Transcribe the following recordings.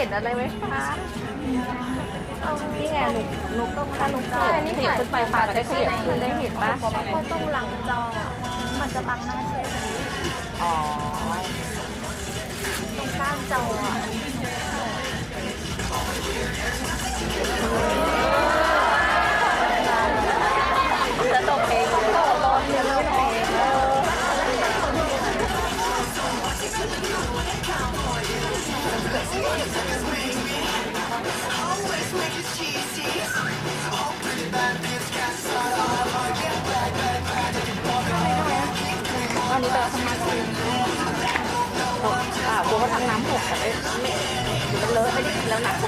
ห็นอะไรไหมคะเอานี่ไงหนูหนูต้องถ้าหนูขยับขยับขึ้นไปฟ้าจะได้ขยับขึ้นได้เห็นปะเพราะตรงหลังจอมันจะบังหน้าเชฟอ๋อตรงข้างจอ อะ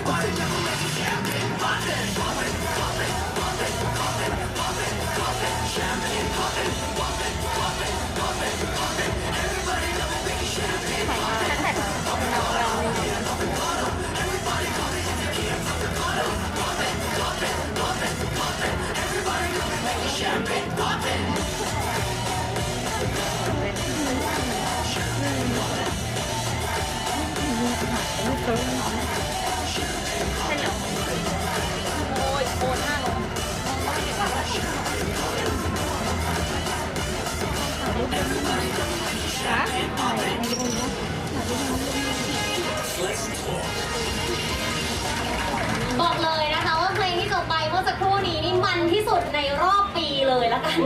บอกเลยนะคะว่าเพลงที่จบไปเมื่อสักครู่นี้นี่มันที่สุดในรอบปีเลยละกัน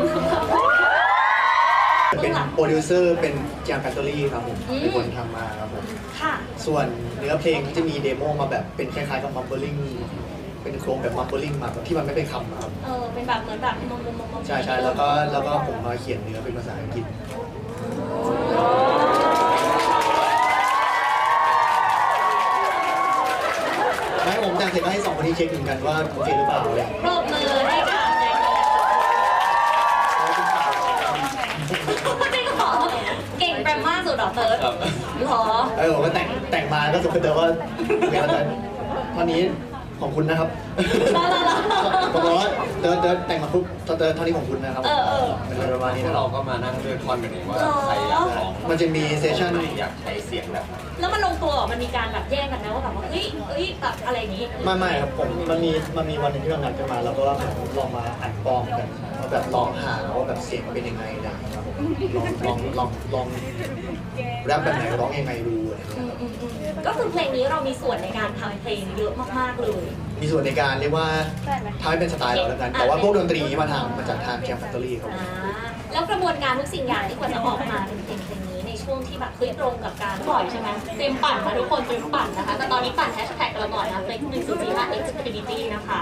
เป็นโปรดิวเซอร์เป็นจางแฟคทอรี่ครับผมอืมเป็นคนทำมาครับผมค่ะ ส่วนเนื้อเพลงจะมีเดโมมาแบบเป็นคล้ายๆกับมัมเบอร์ลิงเป็นโครงแบบมัมเบอร์ลิงมาแบบที่มันไม่เป็นคำอะครับเออเป็นแบบเหมือนแบบมมมมมใช่ใช่แล้วก็แล้วก็ผมมาเขียนเนื้อเป็นภาษาอังกฤษ ไม่ผมแต่งเสร็จก็ให้สองคนนี้เช็คเหมือนกันว่าโอเคหรือเปล่าเลยปรบมือให้กับแจ็คจริงเหรอเก่งแปรมากสุดเหรอเติร์ดหรอ เออผมก็แต่งแต่งมาก็สุดแต่ว่าเดี๋ยวแต่ตอนนี้ ของคุณนะครับแล้วแล้วแล้วผมบอกว่าเดินเดินแต่งมาปุ๊บเดินเท่านี้ของคุณนะครับเออเออ เป็นประมาณนี้พวนะกครัเราบก็มานั่งด้วยท่อนกันเองว่าหรอใครอยากร้องมันจะมีเซสชั่นไหอยากใช้เสียงแบบไหนแล้วมันลงตัวเหรอมันมีการแบบแย่งกันนะว่าแบบว่าเฮ้ยเฮ้ยแบบอะไรอย่างงี้ ไม่ไม่ครับผมมันมีมันมีวันหนึงที่เรานัดกันมาแล้วก็ลองมาอัดปลอมกันว่าแบบลองหาว่าแบบเสียงเป็นยังไงนะครับผมลองลองลองลองแรปแบบไหนร้องยังไงดู ก็คือเพลงนี้เรามีส่วนในการทำเพลงเยอะมากๆเลย มีส่วนในการเรียกว่าทำให้เป็นสไตล์เราแล้วกัน แต่ว่าพวกดนตรีมาทำมาจากทางแคมป์แฟคทอรี่ครับ อ่าแล้วกระบวนการทุกสิ่งอย่างที่กว่าจะออกมาเป็นเพลงเพลงนี้ในช่วงที่แบบเฮ้ยตรงกับการปล่อยใช่ไหมเต็มปั่นนะทุกคนเต็มปั่นนะคะ แต่ตอนนี้ปั่นแฮชแท็กกันแล้วก่อนนะเพลงหนึ่งสี่สี่ห้า Xfinity นะคะ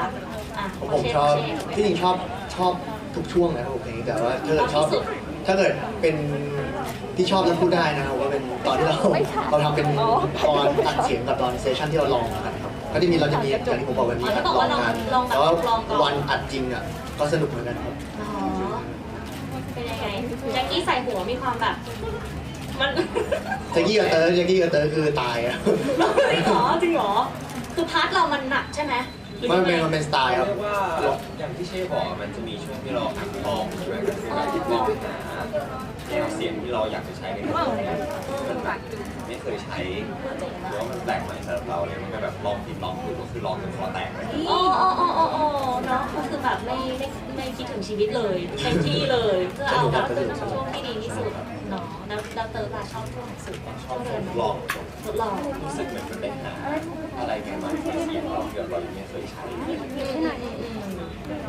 อะผมชอบเช่นที่จริงชอบชอบทุกช่วงนะครับผมเพลงนี้แต่ว่าถ้าเกิดชอบชอบที่สุดถ้าเกิดเป็นที่ชอบแล้วพูดได้นะครับว่าเป็น ตอนที่เราเราทำเป็นตอนอัดเสียงกับตอนเซสชั่นที่เราลองกันครับก็ที่มีเราจะมีอย่างที่ผมบอกวันนี้อัดลองกันแต่ว่าวันอัดจริงอะก็สนุกเหมือนกันครับอ๋อเป็นยังไงแจ็คกี้ใส่หัวมีความแบบ มัน แจ็กกี้กับเตอร์แจ็กกี้กับเตอร์คือตายอะ จริงเหรอจริงเหรอ คือพาร์ทเรามันหนักใช่ไหมหรือ มันเป็นมันเป็นสไตล์ครับ เรียกว่าอย่างที่เช่บอกมันจะมีช่วงที่เราอัดลองใช่ไหมก็คือการที่ลองหาแนวเสียงที่เราอยากจะใช้ในเพลงมันแบบไม่เคยใช้หรือว่ามันแปลกใหม่สำหรับเราเลยมันก็แบบลองผิดลองถูกก็คือลองจนคอแตกเลยอ๋ออ๋ออ๋ออ๋ออ๋อเนาะก็คือแบบไม่ไม่ไม่คิดถึงชีวิตเลยเต็มที่เลยเพื่อเอาแบบช่วงที่ดีที่สุดเนาะแล้วแล้วเติร์ดล่ะชอบช่วงไหนสุดชอบทดลอง ทดลองรู้สึกเหมือนมันได้หาอะไรใหม่ๆในเสียงเราที่เรายังไม่เคยใช้อืมอืมอืม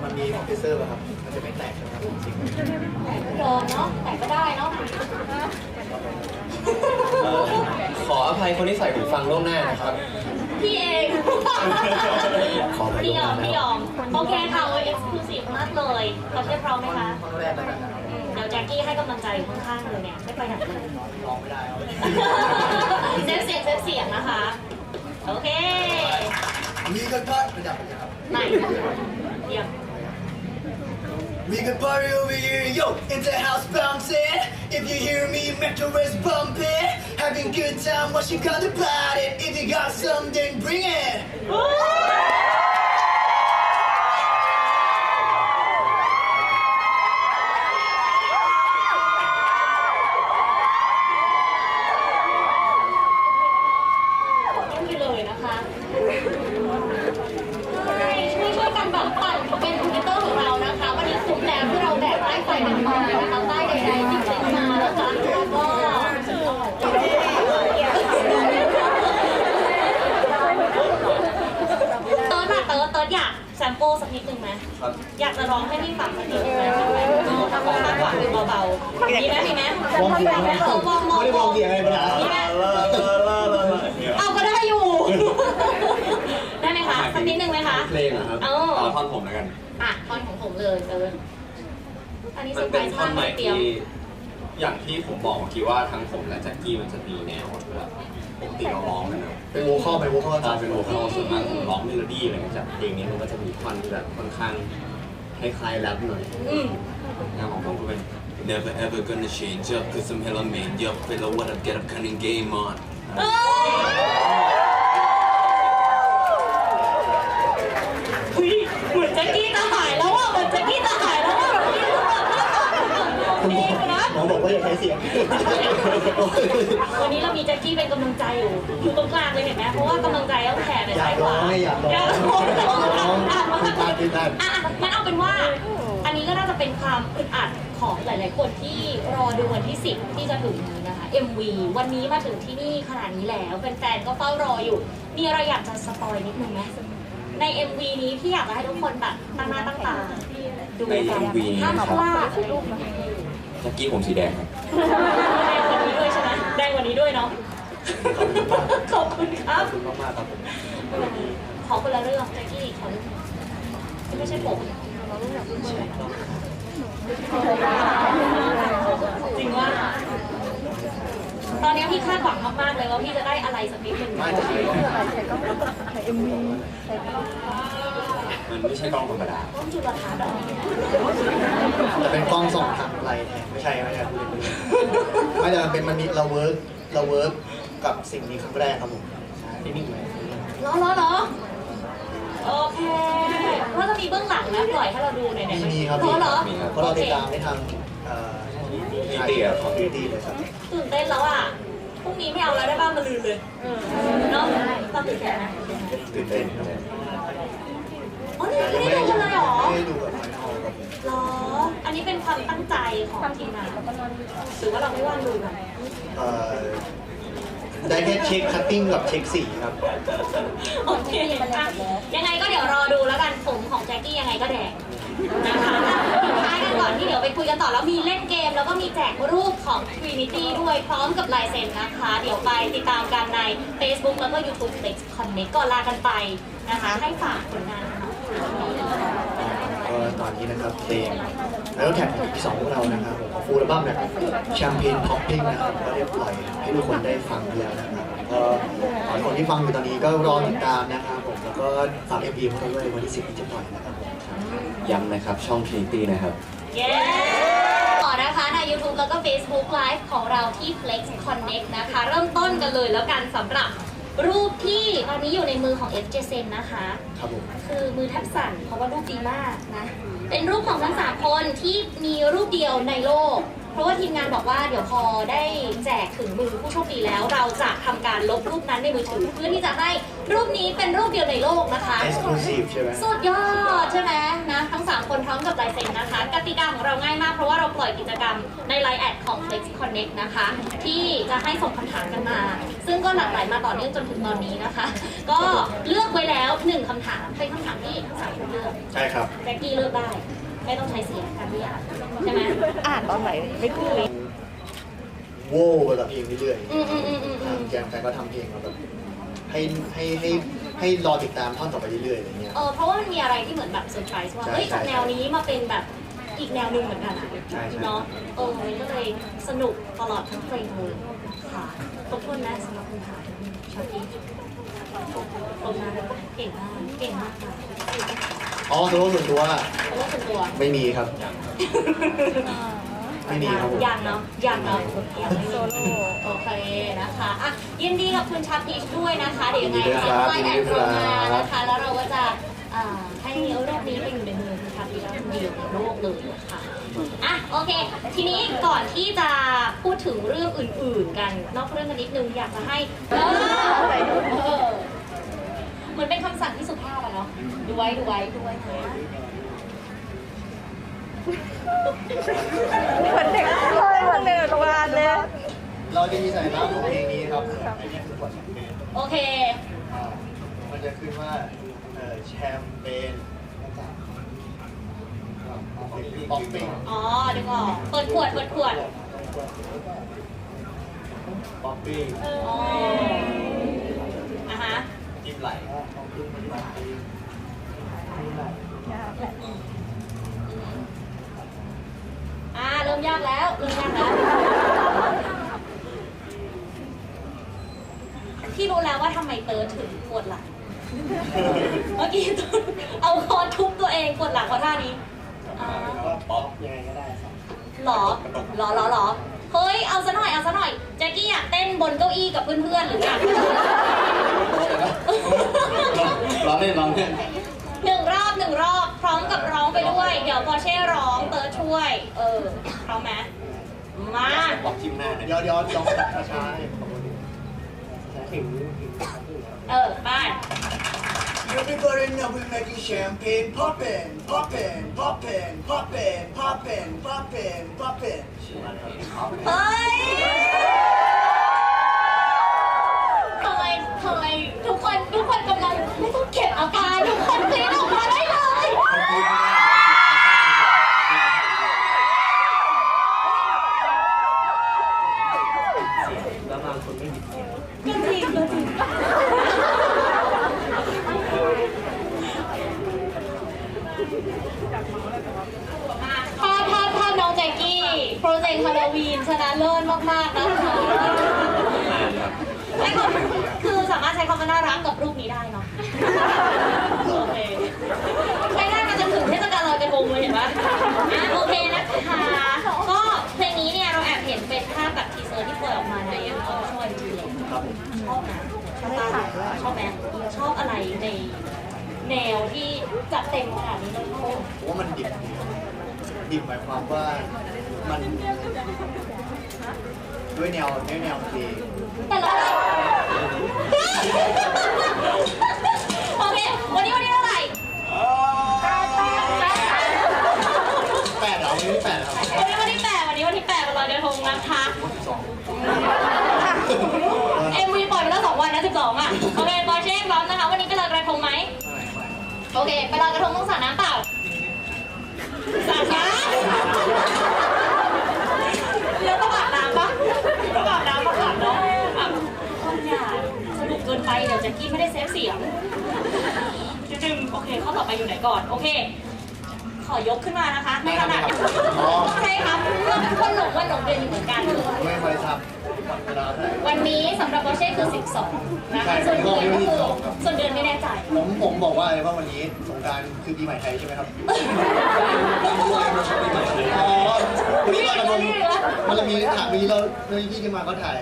มันมีคอมเพรสเซอร์ป่ะครับ มันจะไม่แตกใช่ไหมครับจริงลองเนาะแต่ก็ได้เนาะเอ่อขออภัยคนที่ใส่หูฟังล่วงหน้านะครับ พี่เองขอไปพี่ลยงอมนะพี่คยรับอม โอเคค่ะเอ็กซ์คลูซีฟมากเลยเราเรียบร้อยไหมคะ จ็คกี้ให้กำลังใจอยู่ข้างๆเลยเนี่ยไม่ไปไหนเลยลองไม่ได้ครับเซฟเสียงเซฟเสียงนะคะ โอเคมีกันพัดระดับนะครับไหนเยี่ยม We can party over here, yo, in the house bouncing. If you hear me, make the rest bumping. Having good time, what you got about it? If you got something, bring it. ันบางไฟเป็นคอมพิวเตอร์ของเรานะคะ วันนี้สุดแล้วที่เราแบกไต้ไฟหนึ่งมานะคะใต้ใดๆที่เป็นมาแล้วจ้ะก็ตอนมาเติร์ดเติร์ดอยากแซมโปสักนิดหนึ่งไหมอยากจะร้องให้พี่ฟังสักนิดหนึ่งไหมเบาๆมีไหมมีไหมวงเบียร์ไหมวงวงวงมีไหม สักนิดหนึ่งไหมคะเพลงเหรอครับเอาเอาท่อนผมแล้วกัน อะท่อนของผมเลยเอออันนี้เซมัอนร์ไพรเป็นส์ท่อมานกใหม่ไม่เตรียที่มอย่างที่ผมบอกเมื่อกี้ว่าทั้งผมและแจ็คกี้มันจะมีแนวแบบปกติเราร้องกันนะเป็นโวคอลเป็นโวคอลถ้าเป็นโวคอลส่วนมากผมร้องเมโลดี้อะไรเงี้ยจากเพลงนี้มันก็จะมีท่อนที่แบบค่อนข้างคล้ายๆแรปหน่อย อืมงานของผมก็เป็น Never ever gonna change up cause I'm hella made up Feel like what I get up cunning game on เอ้ยเฮ้ยเหมือนแจ็คกี้จะหายแล้วอะเหมือนแจ็คกี้จะหายแล้วอะนี่คือแบบ หมอบอกว่าอย่าใช้ เสียงวันนี้เรามีแจ็คกี้เป็นกำลังใจอยู่อยู่ตรงกลางเลยเห็นไหมเพราะว่ากำลังใจต้องแผ่ไปอยาซ้ายกขร้อวางให้อยากร้องอยากร้องอยากร้องร้องอะอะติดตามติดตามอะงั้นเอาเป็นว่า อันนี้ก็น่าจะเป็นความอึดอัดของหลาย ๆ คนที่รอดูวันที่ 10 ที่จะถึงนี้นะคะ MV วันนี้มาถึงที่นี่ขนาดนี้แล้วแฟนๆก็เฝ้ารออยู่ มีอะไรอยากจะสปอยนิดนึงไหมใน MV นี้พี่อยากจะให้ทุกคนแบบตั้งหน้าตั้งตาดูในกัน MV ห้ามพลาดแจ็คกี้ผมสีแดงครับ แดงกวันนี้ด้วยใช่ไหมแดงกวันนี้ด้วยเนาะขอบคุณคขรัอบบคุณมากๆครับผมขอคนละเรื่องแจ็คกี้ขอเรื่องที่ไม่ใช่ผมจริงว่า ตอนนี้พี่คาดหวังมากๆเลยว่าพี่จะได้อะไรสักนิดหนึ่งไม่จะใช้กล้อง มันไม่ใช่กล้องธรรมดาต้องจุลทรรศน์เหรอแต่เป็นกล้องส่องทางไกลแทนไม่ใช่ไม่ใช่พูดเล่นไม่แต่มันเป็นมันมีเราเวิร์กเราเวิร์กกับสิ่งนี้ครั้งแรกครับผมใช่ที่นิ่งไหมเหรอเหรอเหรอโอเคแล้วจะมีเบื้องหลังนะปล่อยให้เราดูหน่อยไหมมีมีครับเหรอเหรอมีครับ เพราะเราติดตามได้ทางเอ่อ Trinity ครับของ Trinity เลยครับตื่นเต้นแล้วอะพรุ่งนี้ไม่เอาแล้วได้บ้างมาลืนเลยเนาะตอนตื่นเต้นนะตื่นเต้นครับอ๋อ นี่ไม่ได้ดูกันเลยเหรอไม่ได้ดูแบบไฟนอลครับผมเหรอ อันนี้เป็นความตั้งใจของทีมงานหรือว่าเราไม่ว่างดูกันเอ่อได้แค่เช็คคัตติ้งกับเช็คสีครับ โอเคอะยังไงก็เดี๋ยวรอดูแล้วกันผมของแจ็คกี้ยังไงก็แดงนะคะอะสุดท้ายกันก่อนที่เดี๋ยวไปคุยกันต่อแล้วมีเล่นเกม แล้วก็มีแจกรูปของ Trinity ด้วยพร้อมกับลายเซ็นนะคะ เดี๋ยวไปติดตามกันใน Facebook แล้วก็ YouTube Flex Connect ก่อนลากันไปนะคะ ให้ฝากผลงาน หน่อยก็ตอนนี้นะครับเพลงแล้วแท็กที่สองพวกเรานะครับผมฟูลอัลบั้มเนี่ยแชมเปญพ็อปปิ้งนะครับก็ได้ปล่อยให้ทุกคนได้ฟังแล้วนะครับก็คนที่ฟังอยู่ตอนนี้ก็รอติดตามนะครับผมแล้วก็ฝากเอ็มพีพวกเราด้วยวันที่สิบที่จะปล่อยนะครับย้ำนะครับช่อง Trinity นะครับต่อนะคะใน YouTube แล้วก็ Facebook Live ของเราที่ Flex Connect นะคะ เริ่มต้นกันเลยแล้วกันสำหรับรูปที่ตอนนี้อยู่ในมือของ f j s e n นะคะ ครับผม คือมือแทบสั่นเพราะว่ารูปดีมากนะ เป็นรูปของทั้งสามคนที่มีรูปเดียวในโลก เพราะว่าทีมงานบอกว่าเดี๋ยวพอได้แจกถึงมือผู้โชคดีแล้ว เราจะทำการลบรูปนั้นในมือถือเพื่อที่จะให้รูปนี้เป็นรูปเดียวในโลกนะคะเอ็กซ์คลูซีฟใช่ไหม สุดยอดใช่ไหมนะทั้ง 3 คนพร้อมกับลายเซ็นนะคะ กติกาของเราง่ายมากเพราะว่าเราปล่อยกิจกรรมในไลน์แอดของ Flex Connect นะคะ ที่จะให้ส่งคำถามกันมา ซึ่งก็หลากหลายมาต่อเนื่องจนถึงตอนนี้นะคะ ก็เลือกไว้แล้ว 1คำถามเป็นคำถามที่ทั้งสามคนเลือกใช่ครับ แจ็คกี้เลือกได้ ไม่ต้องใช้เสียงการเรียกใช่ไหมอ่านตอนไหนไม่ขึ้นเลยโว้ไปกับเพลงเรื่อยอืมอืมอืมอืมๆอืทางมแจมแฟนก็ทำเพลงมาแบบให้ให้ให้ให้รอติดตามท่อนต่อไปเรื่อยๆอะไรเงี้ย เออเพราะว่ามันมีอะไรที่เหมือนแบบเซอร์ไพรส์ว่า ใช่เฮ้ยจากใช่แนวนี้มาเป็นแบบอีกแนวหนึ่งเหมือนกันอะใช่ใช่ เนาะเออมันก็เลยสนุกตลอดทั้งเพลงเลยค่ะขอบคุณนะสำหรับคำถามชอบดีตรงนั้นเก่งมาก เก่งมากค่ะ อ๋อโซโล่ส่วนตัวเพราะว่าส่วนตัวไม่มีครับ ไม่มีครับผม ยังเนาะยังเนาะยังไม่มีโอเคนะคะอะยินดีกับคุณชาพีชด้วยนะคะ เดี๋ยวยังไงยินดีด้วยครับไลน์แอดยินดีโปด้รวยครับ มานะคะ แล้วเราก็จะอ่าให้รูปนี้ไปอยู่ในมือคุณชาพีชแล้วคนเดียวในโลกเลยค่ะอะโอเค ทีนี้ก่อนที่จะพูดถึงเรื่องอื่น ๆ กัน นอกเรื่องกันนิดนึงอยากจะให้เออ เออเหมือนเป็นคำสั่งที่สุภาพอะเนาะดูไว้ดูไว้ดูไว้นะเหมือนเด็กเลยเหมือนเด็กโรงงานเลยเราจะมีสัญลักษณ์ของเพลงนี้ครับอันนี้คือบทโอเค อ่ามันจะจะขึ้นว่าเอ่อแชมเปญป๊อปปิ้งอ๋อดึงออกเปิดขวดเปิดขวดป๊อปปิ้งอ๋ออะฮะ จิ้มไหล อ่าเริ่มยากแล้วเริ่มยากแล้วที่รู้แล้วว่าทำไมเติร์ดถึงปวดหลัง เมื่อกี้ต้นเอาคอนทุบตัวเองปวดหลังเพราะท่านี้อ่าป๊อปยังไงก็ได้ครับหรอหรอหรอหรอเฮ้ย เอาซะหน่อย เอาซะหน่อย แจ็คกี้อยากเต้นบนเก้าอี้กับเพื่อนๆหรืออยาก ร้องเล่นร้องเล่นหนึ่งรอบหนึ่งรอบ พร้อมกับร้องไปด้วย เดี๋ยวพอเช่ร้องเติร์ดช่วย เออพร้อมไหมมาป๊อปจิ้มหน้านะเดี๋ยวเดี๋ยวลองช้าๆให้ขอบคุณถึงถึงเออไป Everybody know we making champagne poppin', poppin', poppin', poppin', poppin', poppin', poppin'. เฮ้ย ำไมทำไมทุกคน ในแนวที่จัดเต็มขนาดนี้เลยผมว่ามันดิบดีดิบหมายความว่ามันด้วยแนวด้วยแนวเพลง แต่ละ ลอยกระทงต้องสาดน้ำเปล่าสาดน้ำแล้วต้องอาบน้ำปะต้องอาบน้ำปะอาบเนาะอาบคนอย่าสนุกเกินไปเดี๋ยวแจ็คกี้ไม่ได้เซฟเสียงจึงๆโอเคข้อต่อไปอยู่ไหนก่อน โอเค ขอยกขึ้นมานะคะไม่ถนัดใช่ครับคนหลงวันหลงเดือนอยู่เหมือนกันไม่ค่อยทราบเวลาไหนวันนี้สำหรับบอเช่คือ 12 นะคะส่วนเดือนก็คือส่วนเดือนไม่แน่ใจ ผมผมบอกว่าอะไรว่าวันนี้สงกรารคือปีใหม่ไทยใช่ไหมครับอ๋อวันนี้เรากำลังมันจะมีถามมีเราในที่ที่มาก็ถ่าย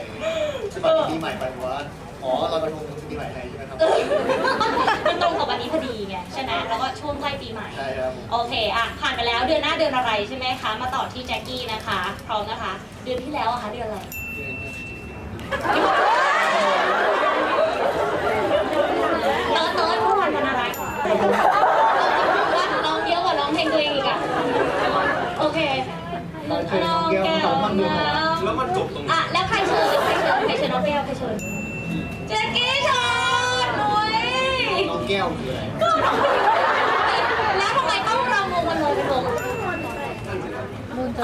บัตรปีใหม่ไปว่าอ๋อเรากระทงคือปีใหม่ไทยใช่ไหมครับ มันตรงกับวันนี้พอดีไงใช่ไหมแล้วก็ช่วงใกล้ปีใหม่ ใช่ครับโอเคอะผ่านไปแล้วเดือนหน้าเดือนอะไรใช่ไหมคะ มาต่อที่แจ็คกี้นะคะ พร้อมนะคะ เดือนที่แล้วอะคะเดือนอะไร เติร์ดเติร์ดเมื่อวันวันอะไรร้องเยอะกว่าร้องเพลงตัวเองอีกอะ โอเคร้องแก้วแล้วมันจบตรงไหนอะ แล้วใครเชิญใครเชิญใครเชิญน้องแก้วใครเชิญแจ็คกี้เชิญหนุ้ยน้องแก้วคืออะไรก็น้องแล้วทำไมต้องรำวงมันลอยกระทง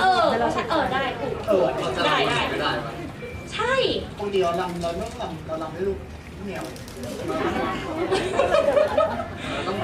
เออเออได้ เออได้ได้ ไม่ได้ ใช่ ปกติเราลำเราไม่ลำเราลำให้ลูกเหนียว